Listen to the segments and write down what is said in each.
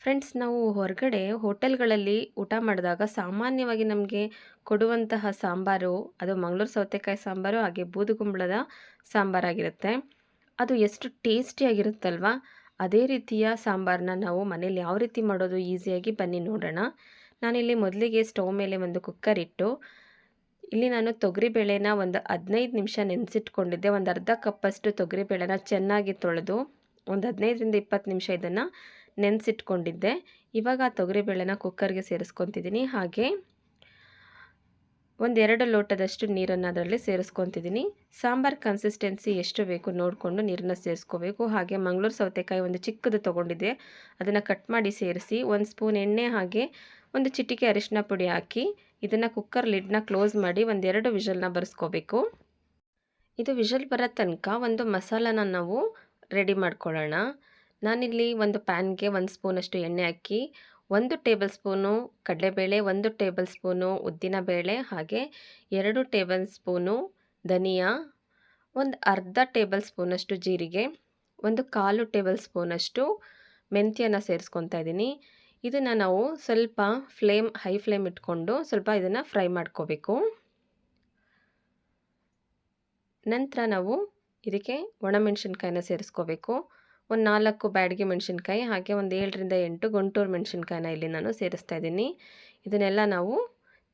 Friends ನಾವು ಹೊರಗಡೆ ಹೋಟೆಲ್ಗಳಲ್ಲಿ ಊಟ ಮಾಡಿದಾಗ ಸಾಮಾನ್ಯವಾಗಿ ನಮಗೆ ಕೊಡುವಂತಹ ಸಾಂಬಾರು, ಅದು ಮಂಗಳೂರು ಸೌತೆಕಾಯಿ ಸಾಂಬಾರು, ಹಾಗೆ ಬೂದುಗುಂಬಳದ ಸಾಂಬಾರಾಗಿರುತ್ತೆ ಅದು ಎಷ್ಟು ಟೇಸ್ಟಿಯಾಗಿರುತ್ತಲ್ವ ಅದೇ ರೀತಿಯ ಸಾಂಬಾರನ್ನ ನಾವು ಮನೇಲಿ ಯಾವ ರೀತಿ ಮಾಡೋದು ಈಸಿಯಾಗಿ ಬನ್ನಿ ನೋಡೋಣ. ನಾನಿಲ್ಲಿ ಮೊದಲಿಗೆ ಸ್ಟವ್ ಮೇಲೆ ಒಂದು ಕುಕ್ಕರ್ ಇಟ್ಟು, ಇಲ್ಲಿ ನಾನು ತೊಗರಿಬೇಳೆನ ಒಂದು ಹದಿನೈದು ನಿಮಿಷ ನೆನೆಸಿಟ್ಕೊಂಡಿದ್ದೆ. ಒಂದು ಅರ್ಧ ಕಪ್ಪಷ್ಟು ತೊಗರಿಬೇಳೆನ ಚೆನ್ನಾಗಿ ತೊಳೆದು, ಒಂದು ಹದಿನೈದರಿಂದ ಇಪ್ಪತ್ತು ನಿಮಿಷ ಇದನ್ನು ನೆನೆಸಿಟ್ಕೊಂಡಿದ್ದೆ. ಇವಾಗ ಆ ತೊಗರಿಬೇಳೆನ ಕುಕ್ಕರ್ಗೆ ಸೇರಿಸ್ಕೊತಿದ್ದೀನಿ ಹಾಗೆ ಒಂದೆರಡು ಲೋಟದಷ್ಟು ನೀರನ್ನು ಅದರಲ್ಲಿ ಸೇರಿಸ್ಕೊತಿದ್ದೀನಿ ಸಾಂಬಾರ್ ಕನ್ಸಿಸ್ಟೆನ್ಸಿ ಎಷ್ಟು ಬೇಕು ನೋಡಿಕೊಂಡು ನೀರನ್ನು ಸೇರಿಸ್ಕೋಬೇಕು. ಹಾಗೆ ಮಂಗಳೂರು ಸೌತೆಕಾಯಿ ಒಂದು ಚಿಕ್ಕದು ತೊಗೊಂಡಿದ್ದೆ. ಅದನ್ನು ಕಟ್ ಮಾಡಿ ಸೇರಿಸಿ ಒಂದು ಸ್ಪೂನ್ ಎಣ್ಣೆ ಹಾಗೆ ಒಂದು ಚಿಟಿಕೆ ಅರಿಶಿನ ಪುಡಿ ಹಾಕಿ ಇದನ್ನು ಕುಕ್ಕರ್ ಲಿಡ್ನ ಕ್ಲೋಸ್ ಮಾಡಿ ಒಂದೆರಡು ವಿಷಲ್ನ ಬರೆಸ್ಕೋಬೇಕು. ಇದು ವಿಷಲ್ ಬರೋ ತನಕ ಒಂದು ಮಸಾಲನ ನಾವು ರೆಡಿ ಮಾಡ್ಕೊಳ್ಳೋಣ. ನಾನಿಲ್ಲಿ ಒಂದು ಪ್ಯಾನ್ಗೆ ಒಂದು ಸ್ಪೂನಷ್ಟು ಎಣ್ಣೆ ಹಾಕಿ, ಒಂದು ಟೇಬಲ್ ಸ್ಪೂನು ಕಡಲೆಬೇಳೆ, ಒಂದು ಟೇಬಲ್ ಸ್ಪೂನು ಉದ್ದಿನಬೇಳೆ ಹಾಗೆ ಎರಡು ಟೇಬಲ್ ಸ್ಪೂನು ಧನಿಯಾ, ಒಂದು ಅರ್ಧ ಟೇಬಲ್ ಸ್ಪೂನಷ್ಟು ಜೀರಿಗೆ, ಒಂದು ಕಾಲು ಟೇಬಲ್ ಸ್ಪೂನಷ್ಟು ಮೆಂತ್ಯನ ಸೇರಿಸ್ಕೊತಾ ಇದ್ದೀನಿ. ಇದನ್ನು ನಾವು ಸ್ವಲ್ಪ ಫ್ಲೇಮ್, ಹೈ ಫ್ಲೇಮ್ ಇಟ್ಕೊಂಡು ಸ್ವಲ್ಪ ಇದನ್ನು ಫ್ರೈ ಮಾಡ್ಕೋಬೇಕು. ನಂತರ ನಾವು ಇದಕ್ಕೆ ಒಣಮೆಣಸಿನ್ಕಾಯಿನ ಸೇರಿಸ್ಕೋಬೇಕು. ಒಂದು ನಾಲ್ಕು ಬ್ಯಾಡಿಗೆ ಮೆಣಸಿನ್ಕಾಯಿ, ಹಾಗೆ ಒಂದು ಏಳರಿಂದ ಎಂಟು ಗುಂಟೂರು ಮೆಣಸಿನ್ಕಾಯಿನ ಇಲ್ಲಿ ನಾನು ಸೇರಿಸ್ತಾ ಇದ್ದೀನಿ. ಇದನ್ನೆಲ್ಲ ನಾವು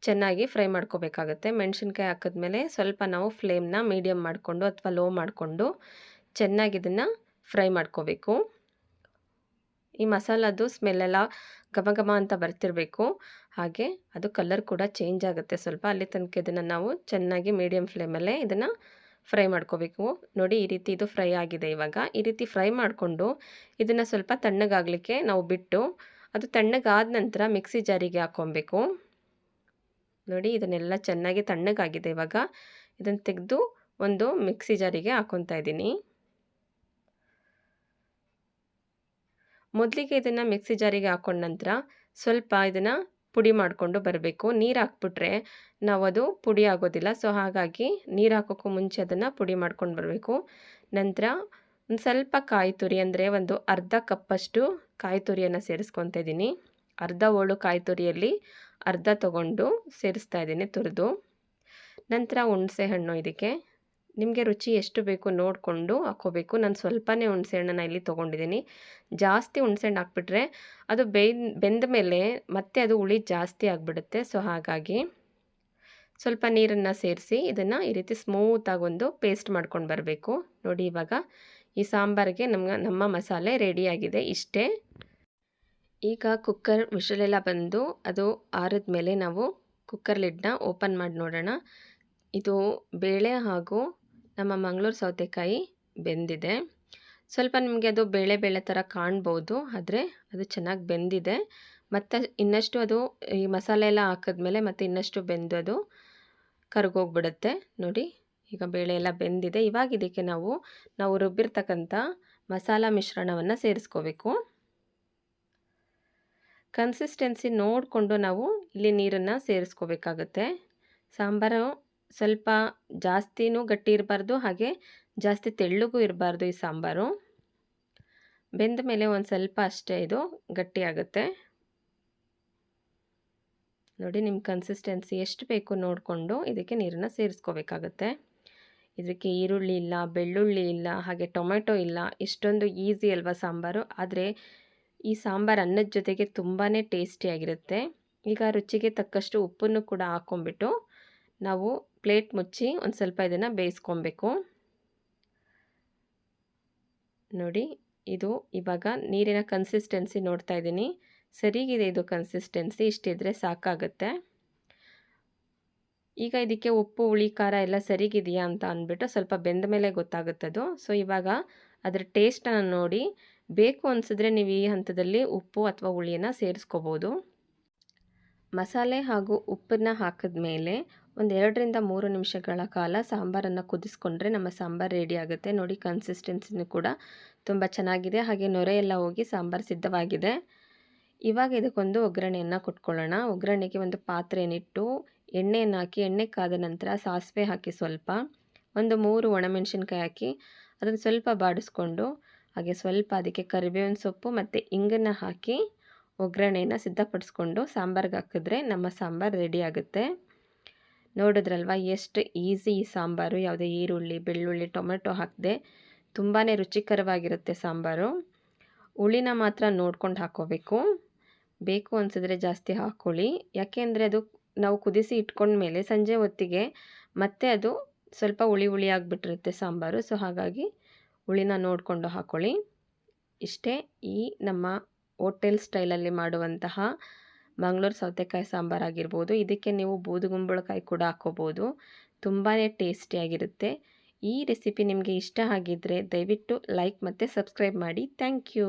ಚೆನ್ನಾಗಿ ಫ್ರೈ ಮಾಡ್ಕೋಬೇಕಾಗುತ್ತೆ. ಮೆಣಸಿನ್ಕಾಯಿ ಹಾಕಿದ್ಮೇಲೆ ಸ್ವಲ್ಪ ನಾವು ಫ್ಲೇಮ್ನ ಮೀಡಿಯಮ್ ಮಾಡಿಕೊಂಡು ಅಥವಾ ಲೋ ಮಾಡಿಕೊಂಡು ಚೆನ್ನಾಗಿ ಇದನ್ನು ಫ್ರೈ ಮಾಡ್ಕೋಬೇಕು. ಈ ಮಸಾಲದು ಸ್ಮೆಲ್ಲೆಲ್ಲ ಘಮ ಘಮ ಅಂತ ಬರ್ತಿರಬೇಕು. ಹಾಗೆ ಅದು ಕಲರ್ ಕೂಡ ಚೇಂಜ್ ಆಗುತ್ತೆ ಸ್ವಲ್ಪ. ಅಲ್ಲಿ ತನಕ ಇದನ್ನು ನಾವು ಚೆನ್ನಾಗಿ ಮೀಡಿಯಮ್ ಫ್ಲೇಮಲ್ಲೇ ಇದನ್ನು ಫ್ರೈ ಮಾಡ್ಕೋಬೇಕು. ನೋಡಿ, ಈ ರೀತಿ ಇದು ಫ್ರೈ ಆಗಿದೆ ಇವಾಗ. ಈ ರೀತಿ ಫ್ರೈ ಮಾಡಿಕೊಂಡು ಇದನ್ನು ಸ್ವಲ್ಪ ತಣ್ಣಗಾಗಲಿಕ್ಕೆ ನಾವು ಬಿಟ್ಟು ಅದು ತಣ್ಣಗಾದ ನಂತರ ಮಿಕ್ಸಿ ಜಾರಿಗೆ ಹಾಕ್ಕೊಬೇಕು. ನೋಡಿ, ಇದನ್ನೆಲ್ಲ ಚೆನ್ನಾಗಿ ತಣ್ಣಗಾಗಿದೆ ಇವಾಗ. ಇದನ್ನು ತೆಗೆದು ಒಂದು ಮಿಕ್ಸಿ ಜಾರಿಗೆ ಹಾಕ್ಕೊತಾ ಇದ್ದೀನಿ. ಮೊದಲಿಗೆ ಇದನ್ನು ಮಿಕ್ಸಿ ಜಾರಿಗೆ ಹಾಕೊಂಡ ನಂತರ ಸ್ವಲ್ಪ ಇದನ್ನು ಪುಡಿ ಮಾಡಿಕೊಂಡು ಬರಬೇಕು. ನೀರು ಹಾಕ್ಬಿಟ್ರೆ ನಾವು ಅದು ಪುಡಿ ಆಗೋದಿಲ್ಲ. ಸೊ ಹಾಗಾಗಿ ನೀರು ಹಾಕೋಕ್ಕೂ ಮುಂಚೆ ಅದನ್ನು ಪುಡಿ ಮಾಡ್ಕೊಂಡು ಬರಬೇಕು. ನಂತರ ಒಂದು ಸ್ವಲ್ಪ ಕಾಯಿ ತುರಿ ಅಂದರೆ ಒಂದು ಅರ್ಧ ಕಪ್ಪಷ್ಟು ಕಾಯಿ ತುರಿಯನ್ನು ಸೇರಿಸ್ಕೊತಾ ಇದ್ದೀನಿ ಅರ್ಧ ಓಳು ಕಾಯಿ ತುರಿಯಲ್ಲಿ ಅರ್ಧ ತೊಗೊಂಡು ಸೇರಿಸ್ತಾ ಇದ್ದೀನಿ ತುರಿದು. ನಂತರ ಹುಣಸೆ ಹಣ್ಣು ಇದಕ್ಕೆ. ನಿಮಗೆ ರುಚಿ ಎಷ್ಟು ಬೇಕು ನೋಡಿಕೊಂಡು ಹಾಕ್ಕೋಬೇಕು. ನಾನು ಸ್ವಲ್ಪನೇ ಹುಣಸೆಹಣ್ಣನ್ನು ಇಲ್ಲಿ ತೊಗೊಂಡಿದ್ದೀನಿ. ಜಾಸ್ತಿ ಹುಣಸೆಹಣ್ಣು ಹಾಕ್ಬಿಟ್ರೆ ಅದು ಬೆಂದ ಮೇಲೆ ಮತ್ತೆ ಅದು ಹುಳಿ ಜಾಸ್ತಿ ಆಗಿಬಿಡುತ್ತೆ. ಸೊ, ಹಾಗಾಗಿ ಸ್ವಲ್ಪ ನೀರನ್ನು ಸೇರಿಸಿ ಇದನ್ನು ಈ ರೀತಿ ಸ್ಮೂತಾಗಿ ಒಂದು ಪೇಸ್ಟ್ ಮಾಡ್ಕೊಂಡು ಬರಬೇಕು. ನೋಡಿ, ಇವಾಗ ಈ ಸಾಂಬಾರಿಗೆ ನಮ್ಗೆ, ನಮ್ಮ ಮಸಾಲೆ ರೆಡಿಯಾಗಿದೆ ಇಷ್ಟೇ. ಈಗ ಕುಕ್ಕರ್ ವಿಷಲೆಲ್ಲ ಬಂದು ಅದು ಆರಿದ ಮೇಲೆ ನಾವು ಕುಕ್ಕರ್ ಲಿಡ್ನ ಓಪನ್ ಮಾಡಿ ನೋಡೋಣ. ಇದು ಬೇಳೆ ಹಾಗೂ ನಮ್ಮ ಮಂಗಳೂರು ಸೌತೆಕಾಯಿ ಬೆಂದಿದೆ. ಸ್ವಲ್ಪ ನಿಮಗೆ ಅದು ಬೇಳೆ ಬೇಳೆ ಥರ ಕಾಣ್ಬೋದು, ಆದರೆ ಅದು ಚೆನ್ನಾಗಿ ಬೆಂದಿದೆ. ಮತ್ತು ಇನ್ನಷ್ಟು ಅದು ಈ ಮಸಾಲೆ ಎಲ್ಲ ಹಾಕಿದ್ಮೇಲೆ ಮತ್ತು ಇನ್ನಷ್ಟು ಬೆಂದು ಅದು ಕರ್ಗೋಗ್ಬಿಡುತ್ತೆ. ನೋಡಿ, ಈಗ ಬೇಳೆ ಎಲ್ಲ ಬೆಂದಿದೆ. ಇವಾಗ ಇದಕ್ಕೆ ನಾವು ನಾವು ರುಬ್ಬಿರ್ತಕ್ಕಂಥ ಮಸಾಲ ಮಿಶ್ರಣವನ್ನು ಸೇರಿಸ್ಕೋಬೇಕು. ಕನ್ಸಿಸ್ಟೆನ್ಸಿ ನೋಡಿಕೊಂಡು ನಾವು ಇಲ್ಲಿ ನೀರನ್ನು ಸೇರಿಸ್ಕೋಬೇಕಾಗತ್ತೆ. ಸಾಂಬಾರು ಸ್ವಲ್ಪ ಜಾಸ್ತಿನೂ ಗಟ್ಟಿ ಇರಬಾರ್ದು, ಹಾಗೆ ಜಾಸ್ತಿ ತೆಳ್ಳಗೂ ಇರಬಾರ್ದು ಈ ಸಾಂಬಾರು. ಬೆಂದ ಮೇಲೆ ಒಂದು ಸ್ವಲ್ಪ ಅಷ್ಟೇ ಇದು ಗಟ್ಟಿ ಆಗುತ್ತೆ. ನೋಡಿ ನಿಮ್ಮ ಕನ್ಸಿಸ್ಟೆನ್ಸಿ ಎಷ್ಟು ಬೇಕು ನೋಡಿಕೊಂಡು ಇದಕ್ಕೆ ನೀರನ್ನು ಸೇರಿಸ್ಕೋಬೇಕಾಗತ್ತೆ. ಇದಕ್ಕೆ ಈರುಳ್ಳಿ ಇಲ್ಲ, ಬೆಳ್ಳುಳ್ಳಿ ಇಲ್ಲ, ಹಾಗೆ ಟೊಮೆಟೊ ಇಲ್ಲ, ಇಷ್ಟೊಂದು ಈಸಿ ಅಲ್ವಾ ಸಾಂಬಾರು. ಆದರೆ ಈ ಸಾಂಬಾರು ಅನ್ನದ ಜೊತೆಗೆ ತುಂಬಾ ಟೇಸ್ಟಿಯಾಗಿರುತ್ತೆ ಈಗ ರುಚಿಗೆ ತಕ್ಕಷ್ಟು ಉಪ್ಪನ್ನು ಕೂಡ ಹಾಕ್ಕೊಂಬಿಟ್ಟು ನಾವು ಪ್ಲೇಟ್ ಮುಚ್ಚಿ ಒಂದು ಸ್ವಲ್ಪ ಇದನ್ನು ಬೇಯಿಸ್ಕೊಬೇಕು. ನೋಡಿ, ಇದು ಇವಾಗ ನೀರಿನ ಕನ್ಸಿಸ್ಟೆನ್ಸಿ ನೋಡ್ತಾ ಇದ್ದೀನಿ. ಸರಿಗಿದೆ ಇದು ಕನ್ಸಿಸ್ಟೆನ್ಸಿ ಇಷ್ಟಿದ್ರೆ ಸಾಕಾಗುತ್ತೆ. ಈಗ ಇದಕ್ಕೆ ಉಪ್ಪು, ಹುಳಿ, ಖಾರ ಎಲ್ಲ ಸರಿಗಿದೆಯಾ ಅಂತ ಅಂದ್ಬಿಟ್ಟು ಸ್ವಲ್ಪ ಬೆಂದ ಮೇಲೆ ಗೊತ್ತಾಗುತ್ತದು. ಸೊ ಇವಾಗ ಅದರ ಟೇಸ್ಟನ್ನು ನೋಡಿ. ಬೇಕು ಅನಿಸಿದ್ರೆ ನೀವು ಈ ಹಂತದಲ್ಲಿ ಉಪ್ಪು ಅಥವಾ ಹುಳಿಯನ್ನು ಸೇರಿಸ್ಕೋಬೋದು. ಮಸಾಲೆ ಹಾಗೂ ಉಪ್ಪನ್ನು ಹಾಕಿದ ಮೇಲೆ ಒಂದು ಎರಡರಿಂದ ಮೂರು ನಿಮಿಷಗಳ ಕಾಲ ಸಾಂಬಾರನ್ನು ಕುದಿಸ್ಕೊಂಡ್ರೆ ನಮ್ಮ ಸಾಂಬಾರು ರೆಡಿ ಆಗುತ್ತೆ. ನೋಡಿ ಕನ್ಸಿಸ್ಟೆನ್ಸಿನೂ ಕೂಡ ತುಂಬ ಚೆನ್ನಾಗಿದೆ. ಹಾಗೆ ನೊರೆ ಎಲ್ಲ ಹೋಗಿ ಸಾಂಬಾರು ಸಿದ್ಧವಾಗಿದೆ. ಇವಾಗ ಇದಕ್ಕೊಂದು ಒಗ್ಗರಣೆಯನ್ನು ಕೊಟ್ಕೊಳ್ಳೋಣ. ಒಗ್ಗರಣೆಗೆ ಒಂದು ಪಾತ್ರೆಯನ್ನಿಟ್ಟು ಎಣ್ಣೆಯನ್ನು ಹಾಕಿ, ಎಣ್ಣೆ ಕಾದ ನಂತರ ಸಾಸಿವೆ ಹಾಕಿ ಸ್ವಲ್ಪ, ಒಂದು ಮೂರು ಒಣಮೆಣಸಿನ್ಕಾಯಿ ಹಾಕಿ ಅದನ್ನು ಸ್ವಲ್ಪ ಬಾಡಿಸ್ಕೊಂಡು, ಹಾಗೆ ಸ್ವಲ್ಪ ಅದಕ್ಕೆ ಕರಿಬೇವಿನ ಸೊಪ್ಪು ಮತ್ತು ಇಂಗನ್ನು ಹಾಕಿ ಒಗ್ಗರಣೆಯನ್ನು ಸಿದ್ಧಪಡಿಸ್ಕೊಂಡು ಸಾಂಬಾರ್ಗೆ ಹಾಕಿದ್ರೆ ನಮ್ಮ ಸಾಂಬಾರು ರೆಡಿ ಆಗುತ್ತೆ. ನೋಡಿದ್ರಲ್ವ, ಎಷ್ಟು ಈಸಿ ಈ ಸಾಂಬಾರು. ಯಾವುದೇ ಈರುಳ್ಳಿ, ಬೆಳ್ಳುಳ್ಳಿ, ಟೊಮೆಟೊ ಹಾಕದೆ ತುಂಬಾ ರುಚಿಕರವಾಗಿರುತ್ತೆ ಸಾಂಬಾರು. ಹುಳಿನ ಮಾತ್ರ ನೋಡ್ಕೊಂಡು ಹಾಕ್ಕೋಬೇಕು ಬೇಕು ಅನಿಸಿದ್ರೆ ಜಾಸ್ತಿ ಹಾಕ್ಕೊಳ್ಳಿ ಯಾಕೆಂದರೆ ಅದು ನಾವು ಕುದಿಸಿ ಇಟ್ಕೊಂಡ್ಮೇಲೆ ಸಂಜೆ ಹೊತ್ತಿಗೆ ಮತ್ತೆ ಅದು ಸ್ವಲ್ಪ ಹುಳಿ ಹುಳಿ ಆಗಿಬಿಟ್ಟಿರುತ್ತೆ ಸಾಂಬಾರು. ಸೊ, ಹಾಗಾಗಿ ಹುಳಿನ ನೋಡಿಕೊಂಡು ಹಾಕ್ಕೊಳ್ಳಿ ಇಷ್ಟೇ ಈ ನಮ್ಮ ಹೋಟೆಲ್ ಸ್ಟೈಲಲ್ಲಿ ಮಾಡುವಂತಹ ಮಂಗಳೂರು ಸೌತೆಕಾಯಿ ಸಾಂಬಾರಾಗಿರ್ಬೋದು ಇದಕ್ಕೆ ನೀವು ಬೂದುಗುಂಬಳಕಾಯಿ ಕೂಡ ಹಾಕ್ಕೋಬೋದು. ತುಂಬಾ ಟೇಸ್ಟಿಯಾಗಿರುತ್ತೆ ಈ ರೆಸಿಪಿ ನಿಮಗೆ ಇಷ್ಟ ಆಗಿದ್ದರೆ ದಯವಿಟ್ಟು ಲೈಕ್ ಮತ್ತು ಸಬ್ಸ್ಕ್ರೈಬ್ ಮಾಡಿ. Thank you.